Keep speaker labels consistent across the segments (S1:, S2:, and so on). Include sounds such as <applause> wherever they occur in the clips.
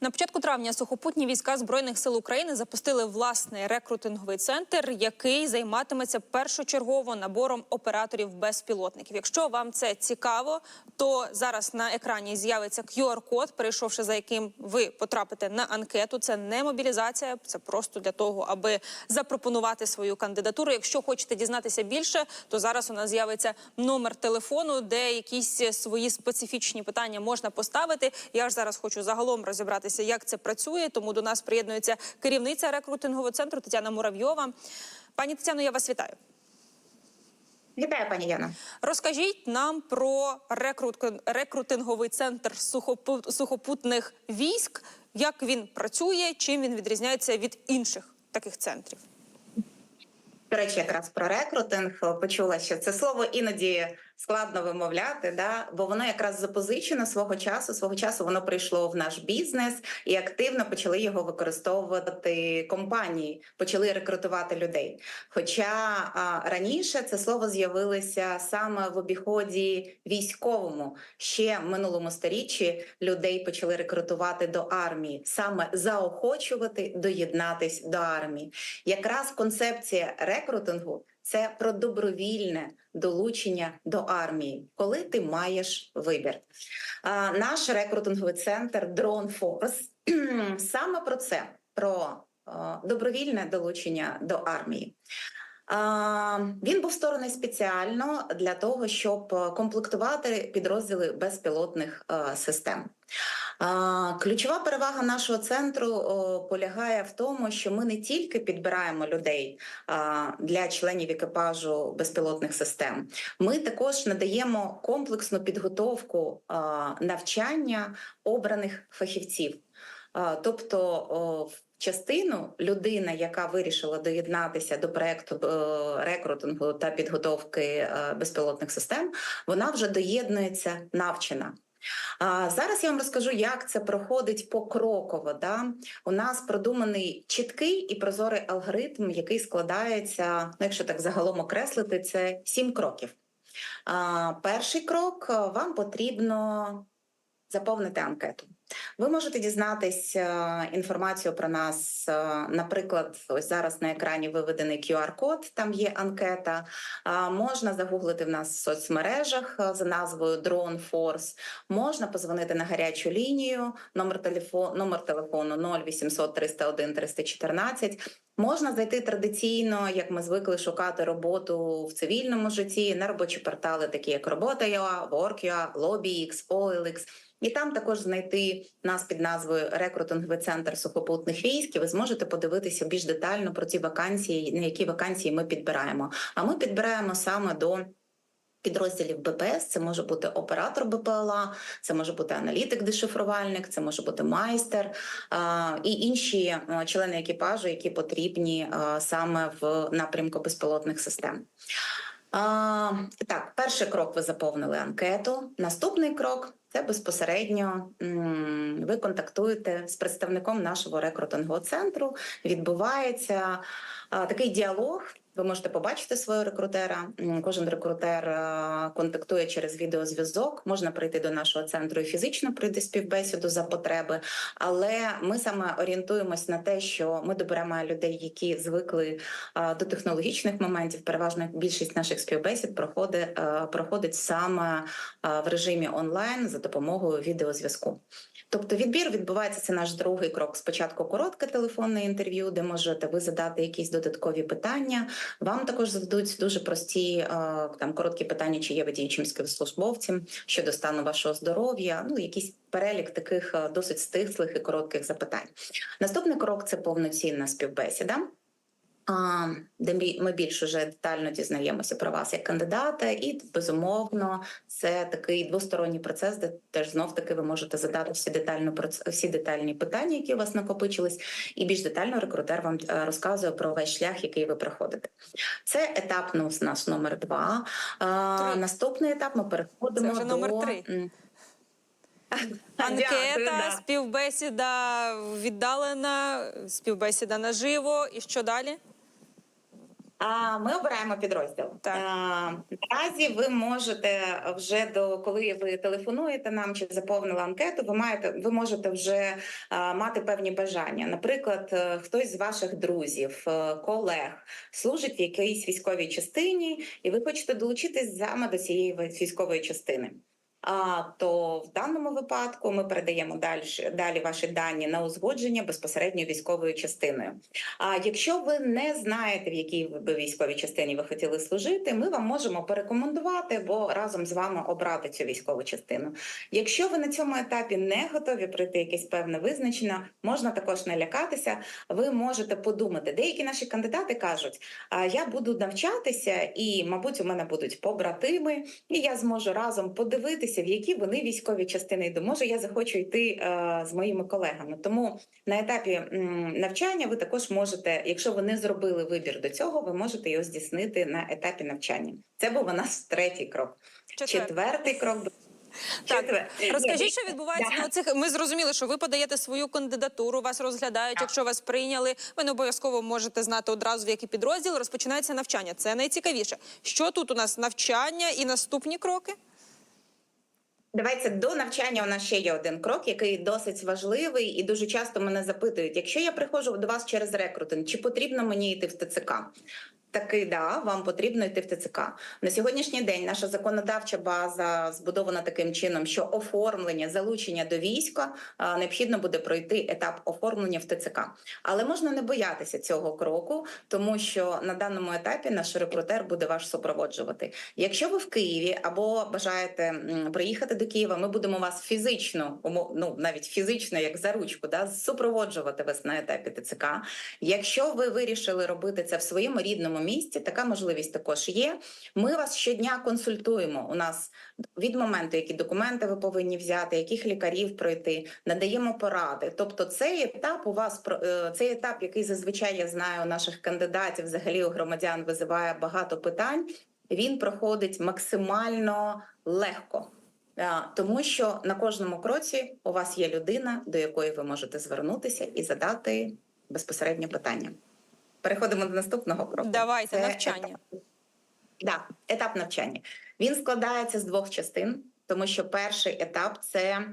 S1: На початку травня сухопутні війська збройних сил України запустили власний рекрутинговий центр, який займатиметься першочергово набором операторів безпілотників. Якщо вам це цікаво, то зараз на екрані з'явиться QR-код, перейшовши за яким ви потрапите на анкету. Це не мобілізація, це просто для того, аби запропонувати свою кандидатуру. Якщо хочете дізнатися більше, то зараз у нас з'явиться номер телефону, де якісь свої специфічні питання можна поставити. Я ж зараз хочу загалом розібратися, як це працює. Тому до нас приєднується керівниця рекрутингового центру Тетяна Муравйова. Пані Тетяно, я вас вітаю.
S2: Вітаю, пані Яна.
S1: Розкажіть нам про рекрут- рекрутинговий центр сухопу- сухопутних військ, як він працює, чим він відрізняється від інших таких центрів.
S2: До речі, якраз про рекрутинг почула, що це слово іноді складно вимовляти, да бо воно якраз запозичено свого часу. Свого часу воно прийшло в наш бізнес і активно почали його використовувати компанії, почали рекрутувати людей. Хоча а, раніше це слово з'явилося саме в обіході військовому. Ще в минулому сторіччі людей почали рекрутувати до армії, саме заохочувати доєднатись до армії. Якраз концепція рекрутингу це про добровільне долучення до армії, коли ти маєш вибір. Наш рекрутинговий центр Drone Force <clears throat> саме про це: про добровільне долучення до армії. Він був створений спеціально для того, щоб комплектувати підрозділи безпілотних систем. Ключова перевага нашого центру полягає в тому, що ми не тільки підбираємо людей для членів екіпажу безпілотних систем, ми також надаємо комплексну підготовку навчання обраних фахівців. Тобто частину людина, яка вирішила доєднатися до проекту е, рекрутингу та підготовки е, безпілотних систем, вона вже доєднується навчена. А зараз я вам розкажу, як це проходить покроково. Да? У нас продуманий чіткий і прозорий алгоритм, який складається, ну, якщо так загалом окреслити, це сім кроків. А, перший крок вам потрібно заповнити анкету. Ви можете дізнатись е, інформацію про нас. е, Наприклад, ось зараз на екрані виведений QR-код, там є анкета. Можна загуглити в нас в соцмережах е, за назвою Drone Force. Можна позвонити на гарячу лінію, номер телефону, номер телефону 0800 301 314. Можна зайти традиційно, як ми звикли шукати роботу в цивільному житті на робочі портали, такі як Робота.ua, Work.ua, LobbyX, OLX. І там також знайти нас під назвою Рекрутинговий центр сухопутних військ. і Ви зможете подивитися більш детально про ці вакансії, на які вакансії ми підбираємо. А ми підбираємо саме до. Підрозділів БПС це може бути оператор БПЛА, це може бути аналітик-дешифрувальник, це може бути майстер і інші а, члени екіпажу, які потрібні а, саме в напрямку безпілотних систем. Так, перший крок ви заповнили анкету. Наступний крок це безпосередньо ви контактуєте з представником нашого рекрутингового центру. Відбувається такий діалог. Ви можете побачити свого рекрутера. Кожен рекрутер контактує через відеозв'язок. Можна прийти до нашого центру і фізично пройти співбесіду за потреби. Але ми саме орієнтуємось на те, що ми доберемо людей, які звикли до технологічних моментів. Переважно більшість наших співбесід проходить, проходить саме в режимі онлайн за допомогою відеозв'язку. Тобто відбір відбувається це наш другий крок. Спочатку коротке телефонне інтерв'ю, де можете ви задати якісь додаткові питання. Вам також зададуть дуже прості е, там короткі питання, чи є ви діючим військовослужбовцем щодо стану вашого здоров'я. Ну якийсь перелік таких е, досить стислих і коротких запитань. Наступний крок це повноцінна співбесіда. Де ми більш уже детально дізнаємося про вас як кандидата, і безумовно це такий двосторонній процес, де теж знов таки ви можете задати всі детально всі детальні питання, які у вас накопичились, і більш детально рекрутер вам е, розказує про весь шлях, який ви проходите. Це етап ну, у нас номер два.
S1: Три.
S2: наступний етап ми переходимо
S1: Це вже
S2: до
S1: номер три. Анкета,
S2: Дякую, да.
S1: співбесіда віддалена, співбесіда наживо. І що далі?
S2: А ми обираємо підрозділ.
S1: Так.
S2: Наразі ви можете вже до коли ви телефонуєте нам чи заповнили анкету, ви маєте ви можете вже мати певні бажання. Наприклад, е, хтось з ваших друзів, е, колег служить в якійсь військовій частині, і ви хочете долучитись саме до цієї військової частини. То в даному випадку ми передаємо далі далі ваші дані на узгодження безпосередньо військовою частиною. А якщо ви не знаєте, в якій ви військовій частині ви хотіли служити, ми вам можемо порекомендувати або разом з вами обрати цю військову частину. Якщо ви на цьому етапі не готові пройти якесь певне визначення, можна також не лякатися. Ви можете подумати. Деякі наші кандидати кажуть: я буду навчатися, і, мабуть, у мене будуть побратими, і я зможу разом подивитися, в які вони військові частини йду. Може, я захочу йти е, з моїми колегами. Тому на етапі м, навчання ви також можете, якщо ви не зробили вибір до цього, ви можете його здійснити на етапі навчання. Це був у нас третій крок.
S1: Четвер.
S2: Четвертий крок.
S1: Так,
S2: Четвер-
S1: Розкажіть, що відбувається на цих. Ми зрозуміли, що ви подаєте свою кандидатуру, вас розглядають. Якщо вас прийняли, ви не обов'язково можете знати одразу, в який підрозділ розпочинається навчання. Це найцікавіше. Що тут у нас навчання і наступні кроки?
S2: Давайте до навчання. У нас ще є один крок, який досить важливий, і дуже часто мене запитують: якщо я приходжу до вас через рекрутинг, чи потрібно мені йти в ТЦК? Таки да, вам потрібно йти в ТЦК. На сьогоднішній день наша законодавча база збудована таким чином, що оформлення залучення до війська а, необхідно буде пройти етап оформлення в ТЦК. Але можна не боятися цього кроку, тому що на даному етапі наш рекрутер буде вас супроводжувати. Якщо ви в Києві або бажаєте приїхати до Києва, ми будемо вас фізично, ну навіть фізично, як за ручку, да, супроводжувати вас на етапі ТЦК. Якщо ви вирішили робити це в своєму рідному місті, така можливість також є. Ми вас щодня консультуємо. У нас від моменту, які документи ви повинні взяти, яких лікарів пройти, надаємо поради. Тобто, цей етап у вас е, цей етап, який зазвичай я знаю у наших кандидатів, взагалі у громадян визиває багато питань. Він проходить максимально легко. Тому що на кожному кроці у вас є людина, до якої ви можете звернутися і задати безпосередньо питання. Переходимо до наступного кроку.
S1: Давайте
S2: Це
S1: навчання.
S2: Етап, да, етап навчання. Він складається з двох частин, тому що перший етап це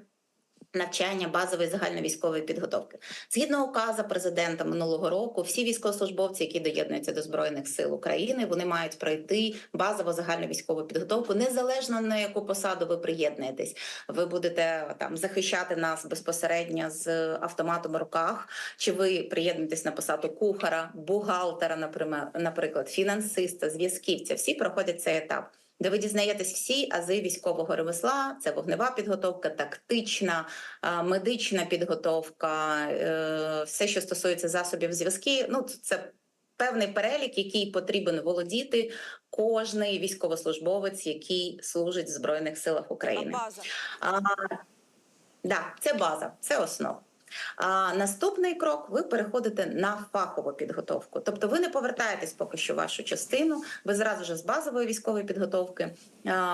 S2: навчання базової загальновійськової підготовки. Згідно указу президента минулого року, всі військовослужбовці, які доєднуються до збройних сил України, вони мають пройти базову загальновійськову підготовку, незалежно на яку посаду ви приєднуєтесь. Ви будете там захищати нас безпосередньо з автоматом в руках, чи ви приєднуєтесь на посаду кухара, бухгалтера, наприклад, наприклад, фінансиста, зв'язківця. Всі проходять цей етап. Де ви дізнаєтесь всі ази військового ремесла, це вогнева підготовка, тактична, медична підготовка, е, все, що стосується засобів зв'язки. Ну це певний перелік, який потрібен володіти кожний військовослужбовець, який служить в збройних силах
S1: А
S2: України.
S1: база.
S2: А, да, це база, це основа. А наступний крок ви переходите на фахову підготовку. Тобто ви не повертаєтесь поки що в вашу частину, ви зразу ж з базової військової підготовки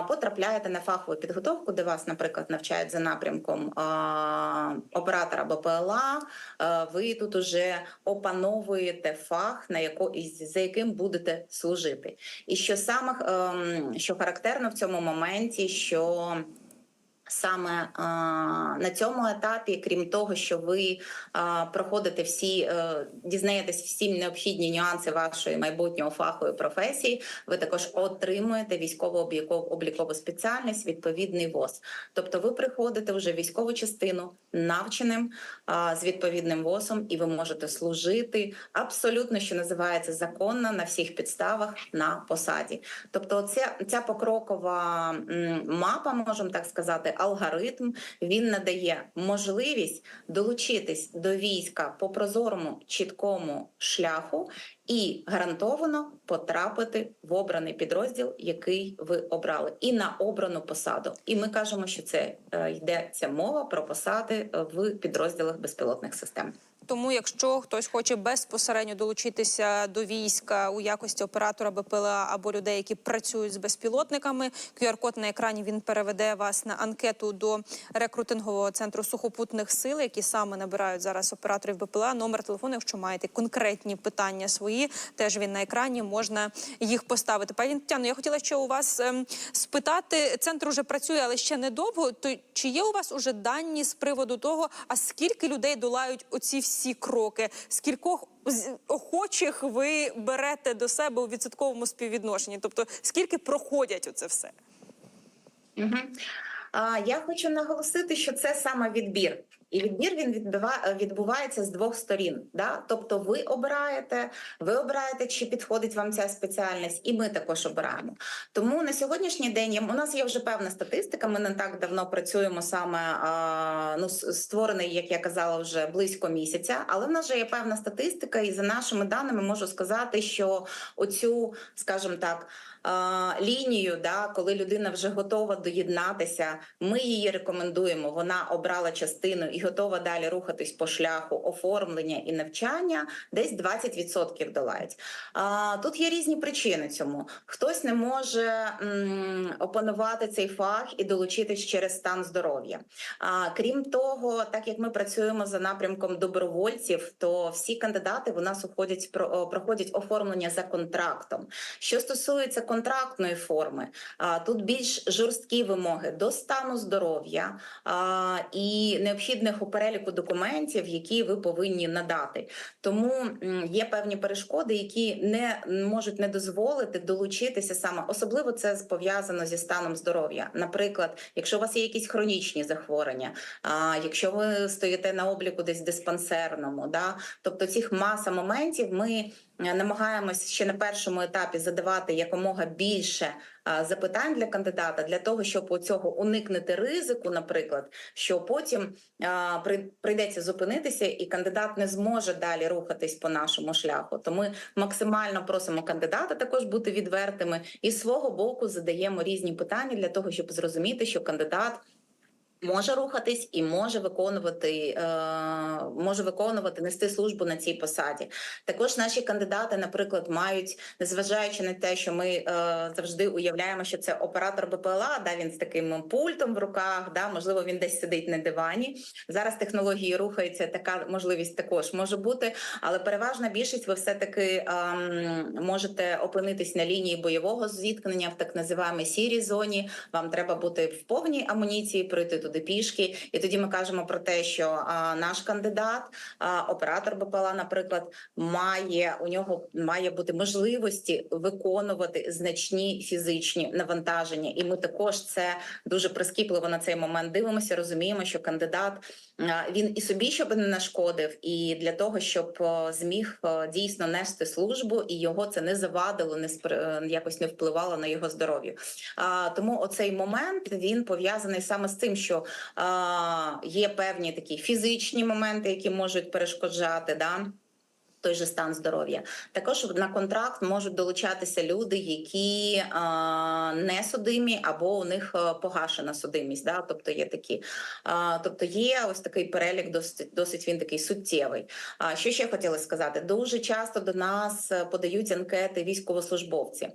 S2: потрапляєте на фахову підготовку, де вас, наприклад, навчають за напрямком оператора БПЛА. Ви тут уже опановуєте фах, на яко, за яким будете служити. І що саме ем, що характерно в цьому моменті, що Саме на цьому етапі, крім того, що ви проходите всі, е, дізнаєтесь всі необхідні нюанси вашої майбутнього і професії, ви також отримуєте військово-облікову спеціальність, відповідний ВОЗ. Тобто ви приходите вже в військову частину навченим з відповідним ВОЗом, і ви можете служити абсолютно, що називається, законно на всіх підставах на посаді. Тобто, ця, ця покрокова мапа, можемо так сказати, алгоритм, він надає можливість долучитись до війська по прозорому, чіткому шляху і гарантовано потрапити в обраний підрозділ, який ви обрали, і на обрану посаду. І ми кажемо, що це е, йдеться мова про посади в підрозділах безпілотних систем.
S1: Тому, якщо хтось хоче безпосередньо долучитися до війська у якості оператора БПЛА або людей, які працюють з безпілотниками, QR-код на екрані він переведе вас на анкету до рекрутингового центру сухопутних сил, які саме набирають зараз операторів БПЛА. Номер телефону, якщо маєте конкретні питання свої, теж він на екрані можна їх поставити. Пані Тетяно, я хотіла ще у вас ем, спитати. Центр уже працює, але ще недовго. То чи є у вас уже дані з приводу того, а скільки людей долають оці всі кроки? Скількох охочих ви берете до себе у відсотковому співвідношенні? Тобто скільки проходять оце все?
S2: Угу. А, я хочу наголосити, що це саме відбір. І відбір він відбувається з двох сторін. Да? Тобто, ви обираєте, ви обираєте, чи підходить вам ця спеціальність, і ми також обираємо. Тому на сьогоднішній день у нас є вже певна статистика. Ми не так давно працюємо саме ну, створений, як я казала, вже близько місяця. Але в нас вже є певна статистика, і за нашими даними можу сказати, що оцю, скажімо так. Лінію, да, коли людина вже готова доєднатися, ми її рекомендуємо. Вона обрала частину і готова далі рухатись по шляху оформлення і навчання. Десь 20% долають. А, тут є різні причини цьому. Хтось не може м, опанувати цей фах і долучитись через стан здоров'я. А, крім того, так як ми працюємо за напрямком добровольців, то всі кандидати у нас уходять про- проходять оформлення за контрактом. Що стосується контрактної форми, а, тут більш жорсткі вимоги до стану здоров'я а, і необхідних у переліку документів, які ви повинні надати. Тому є певні перешкоди, які не можуть не дозволити долучитися саме особливо це пов'язано зі станом здоров'я. Наприклад, якщо у вас є якісь хронічні захворювання, а, якщо ви стоїте на обліку десь диспансерному, да, тобто цих маса моментів ми намагаємось ще на першому етапі задавати якомога більше запитань для кандидата для того, щоб у цього уникнути ризику, наприклад, що потім при- прийдеться зупинитися, і кандидат не зможе далі рухатись по нашому шляху. То ми максимально просимо кандидата також бути відвертими і з свого боку задаємо різні питання для того, щоб зрозуміти, що кандидат. Може рухатись і може виконувати, е, може виконувати нести службу на цій посаді. Також наші кандидати, наприклад, мають, незважаючи на те, що ми е, завжди уявляємо, що це оператор БПЛА, да, він з таким пультом в руках, да, можливо, він десь сидить на дивані. Зараз технології рухаються, така можливість також може бути, але переважна більшість ви все таки ем, можете опинитись на лінії бойового зіткнення в так називаємій сірій зоні. Вам треба бути в повній амуніції, пройти туди пішки. І тоді ми кажемо про те, що наш кандидат, оператор БПЛА, наприклад, має у нього має бути можливості виконувати значні фізичні навантаження, і ми також це дуже прискіпливо на цей момент дивимося. Розуміємо, що кандидат він і собі щоб не нашкодив, і для того, щоб зміг дійсно нести службу, і його це не завадило, не спри- е, якось не впливало на його здоров'я. А, тому оцей момент він пов'язаний саме з тим, що є певні такі фізичні моменти, які можуть перешкоджати. Да? Той же стан здоров'я також на контракт можуть долучатися люди, які а, не судимі або у них погашена судимість. Да? Тобто є такі, а, тобто є ось такий перелік, досить досить він такий суттєвий. А що ще хотіла сказати? Дуже часто до нас е, подають анкети військовослужбовці.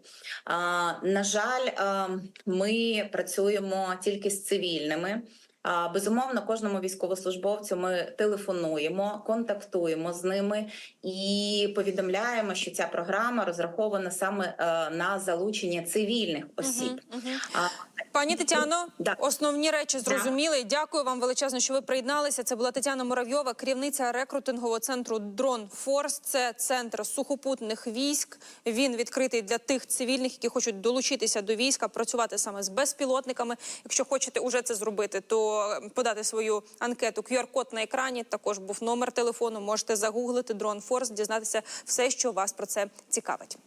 S2: А, на жаль, а, ми працюємо тільки з цивільними. Безумовно, кожному військовослужбовцю ми телефонуємо, контактуємо з ними і повідомляємо, що ця програма розрахована саме е, на залучення цивільних осіб.
S1: Мгм, мгм.
S2: А,
S1: Пані Тетяно,
S2: Да.
S1: основні речі зрозуміли. Дякую вам величезно, що ви приєдналися. Це була Тетяна Муравйова, керівниця рекрутингового центру Дрон Форс. Це центр сухопутних військ. Він відкритий для тих цивільних, які хочуть долучитися до війська, працювати саме з безпілотниками. Якщо хочете уже це зробити, то подати свою анкету. QR-код на екрані також був номер телефону. Можете загуглити Дрон Форс, дізнатися все, що вас про це цікавить.